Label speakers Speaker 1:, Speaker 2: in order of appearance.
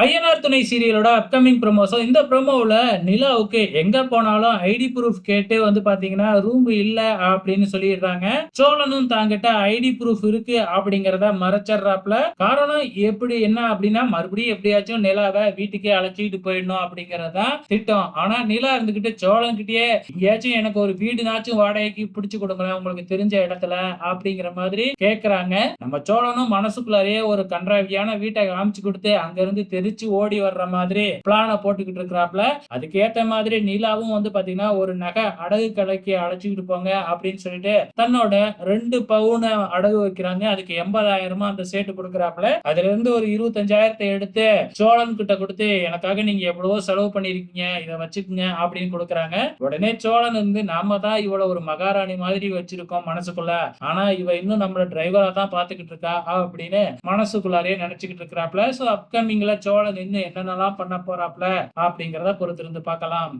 Speaker 1: ஐயனார் துணை சீரியலோட upcoming promo so இந்த ப்ரோமோவில் நிலாவுக்கு எங்க போனாலும் ஐடி ப்ரூஃப் கேட்டு வந்து பாத்தீங்கன்னா ரூம் இல்லை அப்படின்னு சொல்லிடுறாங்க. சோழனும் தாங்கிட்ட ஐடி ப்ரூஃப் இருக்கு அப்படிங்கிறத மறைச்சிடுறாப்ல காரணம் எப்படி என்ன அப்படின்னா மறுபடியும் எப்படியாச்சும் நிலாவை வீட்டுக்கே அழைச்சிக்கிட்டு போயிடணும் அப்படிங்கறதுதான் திட்டம். ஆனா நிலா இருந்துகிட்டு சோழன் கிட்டயே எங்கேயாச்சும் எனக்கு ஒரு வீடுனாச்சும் வாடகைக்கு பிடிச்சு கொடுங்களேன் உங்களுக்கு தெரிஞ்ச இடத்துல அப்படிங்கிற மாதிரி கேட்குறாங்க நம்ம சோழனும் மனசுக்குள்ளாரையே ஒரு கன்றாவியான வீட்டை காமிச்சு கொடுத்து அங்க இருந்து குதிச்சு ஓடி வர்ற மாதிரி பிளான போட்டுக்கிட்டு இருக்கிறாப்ல அதுக்கேத்த மாதிரி நீலாவும் வந்து பாத்தீங்கன்னா ஒரு நகை அடகு கடைக்கு அழைச்சிக்கிட்டு போங்க அப்படின்னு சொல்லிட்டு தன்னோட ரெண்டு பவுன அடகு வைக்கிறாங்க. அதுக்கு எண்பதாயிரமா அந்த சேட்டு கொடுக்குறாப்ல அதுல இருந்து ஒரு இருபத்தஞ்சாயிரத்தை எடுத்து சோழன் கிட்ட கொடுத்து எனக்காக நீங்க எவ்வளவோ செலவு பண்ணிருக்கீங்க இதை வச்சுக்கோங்க அப்படின்னு கொடுக்குறாங்க. உடனே சோழன் வந்து நாம தான் இவ்வளவு ஒரு மகாராணி மாதிரி வச்சிருக்கோம் மனசுக்குள்ள. ஆனா இவ இன்னும் நம்மள டிரைவரா தான் பாத்துக்கிட்டு இருக்கா அப்படின்னு மனசுக்குள்ளாரே நினைச்சுக்கிட்டு இருக்கிறாப்ல சோ அப்கமிங்ல சோழன் இன்னும் என்னென்னலாம் பண்ண போறாப்ல அப்படிங்கிறத பொறுத்திருந்து பார்க்கலாம்.